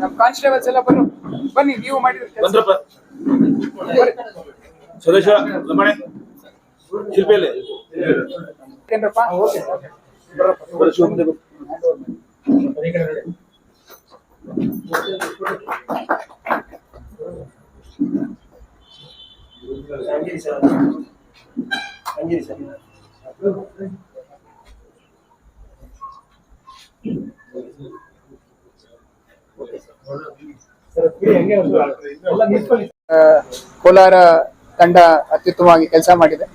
ನಮ್ಮ ಕಾನ್ಸ್ಟೇಬಲ್ಸ್ ಎಲ್ಲ ಬನ್ನು ಬನ್ನಿ ನೀವು ಮಾಡಿದ್ರೆ ಕೆಲಸ ಬಂದ್ರಪ್ಪ ಸ್ವದೇಶ ಲಂಬಾಣಿ ಶಿಲ್ಪಿಯಲ್ಲಿ ಏನ್ರಪ್ಪ ಆ, ಕೋಲಾರ ತಂಡ ಅತ್ಯುತ್ತಮವಾಗಿ ಕೆಲಸ ಮಾಡಿದೆ.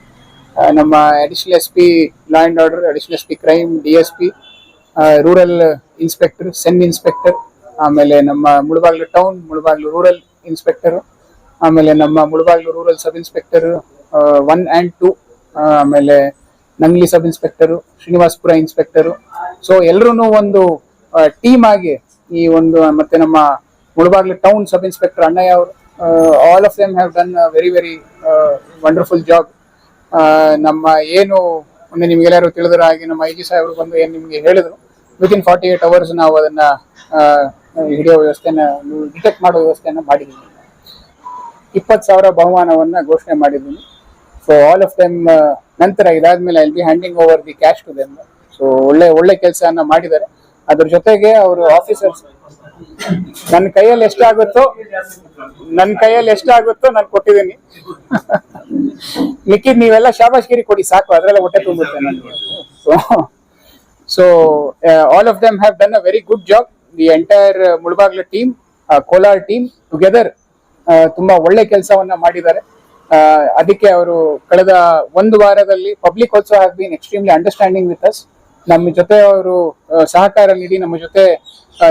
ನಮ್ಮ additional S P law and order additional S P crime D S P rural inspector CEN inspector ಆಮೇಲೆ ನಮ್ಮ Mulbagal town Mulbagal rural inspector ಆಮೇಲೆ ನಮ್ಮ Mulbagal rural sub inspector one and two ಆಮೇಲೆ Nangli sub inspector Srinivaspur inspector so ಎಲ್ಲರೂ ಒಂದು team ಆಗಿ ಈ ಒಂದು ಮತ್ತೆ ನಮ್ಮ Mulbagal town sub inspector Annaiah ಅವರು all of them have done very very wonderful job ನಮ್ಮ ಏನು, ಮೊನ್ನೆ ನಿಮ್ಗೆಲ್ಲರೂ ತಿಳಿದ್ರ ಹಾಗೆ ನಮ್ಮ ಐ ಜಿ ಸಾಹೇಬರು ಬಂದು ಏನು ನಿಮಗೆ ಹೇಳಿದ್ರು ವಿತಿನ್ ಫಾರ್ಟಿ ಏಟ್ ಅವರ್ಸ್ ನಾವು ಅದನ್ನ ಹಿಡಿಯೋ ವ್ಯವಸ್ಥೆನ ಡಿಟೆಕ್ಟ್ ಮಾಡೋ ವ್ಯವಸ್ಥೆನ ಮಾಡಿದ್ದೀವಿ. ಇಪ್ಪತ್ತು ಸಾವಿರ ಬಹುಮಾನವನ್ನ ಘೋಷಣೆ ಮಾಡಿದ್ದೀನಿ. ಸೊ ಆಲ್ ಆಫ್ ದೆಮ್ ನಂತರ ಇದಾದ್ಮೇಲೆ I be handing over the cash to them so ಒಳ್ಳೆ ಒಳ್ಳೆ ಕೆಲಸನ್ನ ಮಾಡಿದ್ದಾರೆ. ಅದ್ರ ಜೊತೆಗೆ ಅವರು ಆಫೀಸರ್ಸ್ ನನ್ನ ಕೈಯಲ್ಲಿ ಎಷ್ಟಾಗುತ್ತೋ, ನನ್ನ ಕೈಯಲ್ಲಿ ಎಷ್ಟಾಗುತ್ತೋ ನಾನು ಕೊಟ್ಟಿದ್ದೀನಿ. ಮಿಕ್ಕಿದ್ ನೀವೆಲ್ಲ ಶಾಬಾಷ್ಗಿರಿ ಕೊಡಿ, ಸಾಕು, ಅದರೆಲ್ಲ ಹೊಟ್ಟೆ ತುಂಬುತ್ತೆ ನಾನು so all of them have done a very good job the entire Mulbagal team Kolar team together ತುಂಬಾ ಒಳ್ಳೆ ಕೆಲಸವನ್ನ ಮಾಡಿದ್ದಾರೆ. ಅದಕ್ಕೆ ಅವರು ಕಳೆದ ಒಂದು ವಾರದಲ್ಲಿ public also have been extremely understanding with us ನಮ್ಮ ಜೊತೆ ಅವರು ಸಹಕಾರ ನೀಡಿ ನಮ್ಮ ಜೊತೆ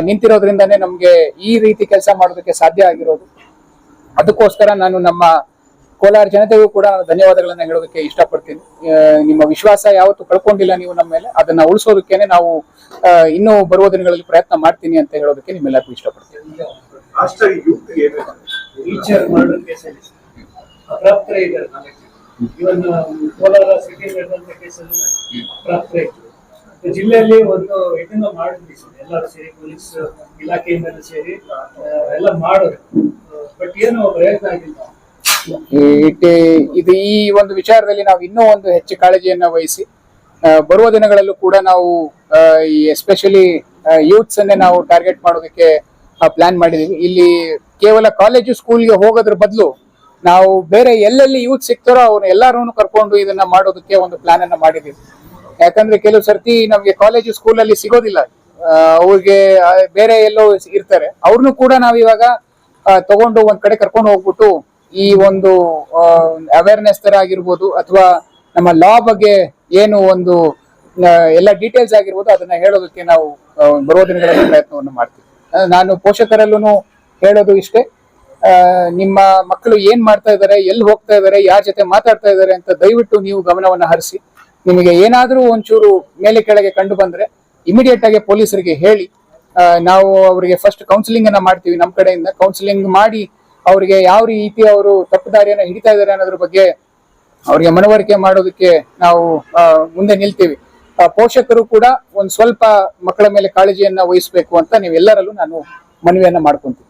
ನಿಂತಿರೋದ್ರಿಂದಾನೇ ನಮ್ಗೆ ಈ ರೀತಿ ಕೆಲಸ ಮಾಡೋದಕ್ಕೆ ಸಾಧ್ಯ ಆಗಿರೋದು. ಅದಕ್ಕೋಸ್ಕರ ನಾನು ನಮ್ಮ ಕೋಲಾರ ಜನತೆಗೂ ಕೂಡ ಧನ್ಯವಾದಗಳನ್ನು ಹೇಳೋದಕ್ಕೆ ಇಷ್ಟಪಡ್ತೀನಿ. ನಿಮ್ಮ ವಿಶ್ವಾಸ ಯಾವತ್ತು ಕಳ್ಕೊಂಡಿಲ್ಲ ನೀವು ನಮ್ಮ ಮೇಲೆ. ಅದನ್ನ ಉಳಿಸೋದಕ್ಕೇನೆ ನಾವು ಇನ್ನೂ ಬರುವ ದಿನಗಳಲ್ಲಿ ಪ್ರಯತ್ನ ಮಾಡ್ತೀನಿ ಅಂತ ಹೇಳೋದಕ್ಕೆ ನಿಮ್ಮೆಲ್ಲರಿಗೂ ಇಷ್ಟಪಡ್ತೀನಿ. ಜಿಲ್ಲೆಯಲ್ಲಿ ಒಂದು ಇದನ್ನ ಮಾಡಿದ್ವಿ ಎಲ್ಲರೂ ಸೇರಿ ಪೊಲೀಸ್ ಇಲಾಖೆಯಿಂದ ಸೇರಿ ಎಲ್ಲ ಮಾಡೋದು ಬಟ್ ಏನು ಪ್ರಯತ್ನ ಆಗಿಲ್ಲ ಇದು ಈ ಒಂದು ವಿಚಾರದಲ್ಲಿ ನಾವು ಇನ್ನೂ ಒಂದು ಹೆಚ್ಚು ಕಾಳಜಿಯನ್ನ ವಹಿಸಿ ಬರುವ ದಿನಗಳಲ್ಲೂ ಕೂಡ ನಾವು ಎಸ್ಪೆಷಲಿ ಯೂತ್ಸ್ ಅನ್ನೇ ನಾವು ಟಾರ್ಗೆಟ್ ಮಾಡೋದಕ್ಕೆ ಪ್ಲಾನ್ ಮಾಡಿದೀವಿ. ಇಲ್ಲಿ ಕೇವಲ ಕಾಲೇಜು ಸ್ಕೂಲ್ಗೆ ಹೋಗೋದ್ರ ಬದಲು ನಾವು ಬೇರೆ ಎಲ್ಲೆಲ್ಲಿ ಯೂತ್ ಸಿಗ್ತಾರೋ ಅವ್ರು ಎಲ್ಲಾರು ಕರ್ಕೊಂಡು ಇದನ್ನ ಮಾಡೋದಕ್ಕೆ ಒಂದು ಪ್ಲಾನ್ ಅನ್ನ ಮಾಡಿದೀವಿ. ಯಾಕಂದ್ರೆ ಕೆಲವು ಸರ್ತಿ ನಮ್ಗೆ ಕಾಲೇಜು ಸ್ಕೂಲಲ್ಲಿ ಸಿಗೋದಿಲ್ಲ. ಆ, ಅವ್ರಿಗೆ ಬೇರೆ ಎಲ್ಲೋ ಇರ್ತಾರೆ. ಅವ್ರನ್ನು ಕೂಡ ನಾವು ಇವಾಗ ತಗೊಂಡು ಒಂದ್ ಕಡೆ ಕರ್ಕೊಂಡು ಹೋಗ್ಬಿಟ್ಟು ಈ ಒಂದು ಅವೇರ್ನೆಸ್ ತರ ಆಗಿರ್ಬೋದು ಅಥವಾ ನಮ್ಮ ಲಾ ಬಗ್ಗೆ ಏನು ಒಂದು ಎಲ್ಲ ಡೀಟೇಲ್ಸ್ ಆಗಿರ್ಬೋದು ಅದನ್ನ ಹೇಳೋದಕ್ಕೆ ನಾವು ಬರುವ ದಿನಗಳಲ್ಲಿ ಪ್ರಯತ್ನವನ್ನು ಮಾಡ್ತೀವಿ. ನಾನು ಪೋಷಕರಲ್ಲೂ ಹೇಳೋದು ಇಷ್ಟೇ. ನಿಮ್ಮ ಮಕ್ಕಳು ಏನ್ ಮಾಡ್ತಾ ಇದ್ದಾರೆ ಎಲ್ಲಿ ಹೋಗ್ತಾ ಇದ್ದಾರೆ ಯಾರ ಜೊತೆ ಮಾತಾಡ್ತಾ ಇದ್ದಾರೆ ಅಂತ ದಯವಿಟ್ಟು ನೀವು ಗಮನವನ್ನು ಹರಿಸಿ. ನಿಮಗೆ ಏನಾದರೂ ಒಂಚೂರು ಮೇಲೆ ಕೆಳಗೆ ಕಂಡು ಬಂದ್ರೆ ಇಮಿಡಿಯೇಟ್ ಆಗಿ ಪೊಲೀಸರಿಗೆ ಹೇಳಿ. ನಾವು ಅವರಿಗೆ ಫಸ್ಟ್ ಕೌನ್ಸಿಲಿಂಗ್ ಅನ್ನ ಮಾಡ್ತೀವಿ ನಮ್ಮ ಕಡೆಯಿಂದ. ಕೌನ್ಸಿಲಿಂಗ್ ಮಾಡಿ ಅವರಿಗೆ ಯಾವ ರೀತಿ ಅವರು ತಪ್ಪು ದಾರಿಯನ್ನ ಹಿಡಿತಾ ಇದ್ದಾರೆ ಅನ್ನೋದ್ರ ಬಗ್ಗೆ ಅವರಿಗೆ ಮನವರಿಕೆ ಮಾಡೋದಕ್ಕೆ ನಾವು ಮುಂದೆ ನಿಲ್ತೀವಿ. ಪೋಷಕರು ಕೂಡ ಒಂದು ಸ್ವಲ್ಪ ಮಕ್ಕಳ ಮೇಲೆ ಕಾಳಜಿಯನ್ನ ವಹಿಸಬೇಕು ಅಂತ ನೀವೆಲ್ಲರಲ್ಲೂ ನಾನು ಮನವಿಯನ್ನ ಮಾಡ್ಕೊಂತೀನಿ.